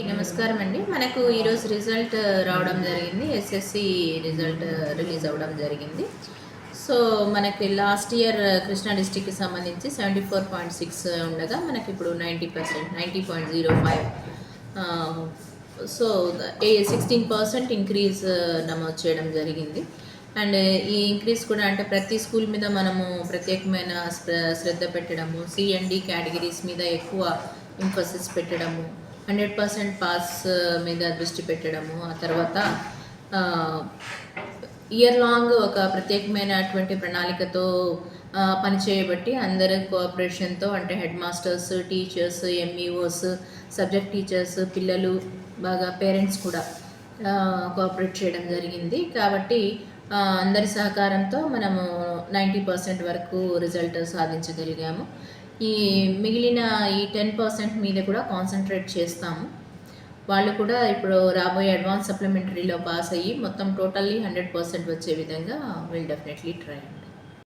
నమస్కారం అండి మనకు ఈరోజు రిజల్ట్ రావడం జరిగింది. ఎస్ఎస్సి రిజల్ట్ రిలీజ్ అవ్వడం జరిగింది. సో మనకి లాస్ట్ ఇయర్ కృష్ణా డిస్టిక్కి సంబంధించి సెవెంటీ ఫోర్ పాయింట్ సిక్స్ ఉండగా మనకి ఇప్పుడు ninety percent ninety point zero five. So a sixteen percent increase నమోదు చేయడం జరిగింది. అండ్ ఈ ఇంక్రీజ్ కూడా అంటే ప్రతి స్కూల్ మీద మనము ప్రత్యేకమైన శ్రద్ధ పెట్టడము సిఎండి కేటగిరీస్ మీద ఎక్కువ ఇంఫోసిస్ పెట్టడము హండ్రెడ్ పర్సెంట్ పాస్ మీద దృష్టి పెట్టడము ఆ తర్వాత ఇయర్ లాంగ్ ఒక ప్రత్యేకమైనటువంటి ప్రణాళికతో పనిచేయబట్టి అందరి కోఆపరేషన్తో అంటే head masters teachers MEOs subject teachers పిల్లలు బాగా పేరెంట్స్ కూడా కోఆపరేట్ చేయడం జరిగింది. కాబట్టి అందరి సహకారంతో మనము నైంటీ పర్సెంట్ వరకు రిజల్ట్ సాధించగలిగాము. ఈ మిగిలిన ఈ టెన్ పర్సెంట్ మీద కూడా కాన్సన్ట్రేట్ చేస్తాము. వాళ్ళు కూడా ఇప్పుడు రాబోయే అడ్వాన్స్ సప్లిమెంటరీలో పాస్ అయ్యి మొత్తం టోటల్లీ హండ్రెడ్ పర్సెంట్ వచ్చే విధంగా విల్ డెఫినెట్లీ ట్రై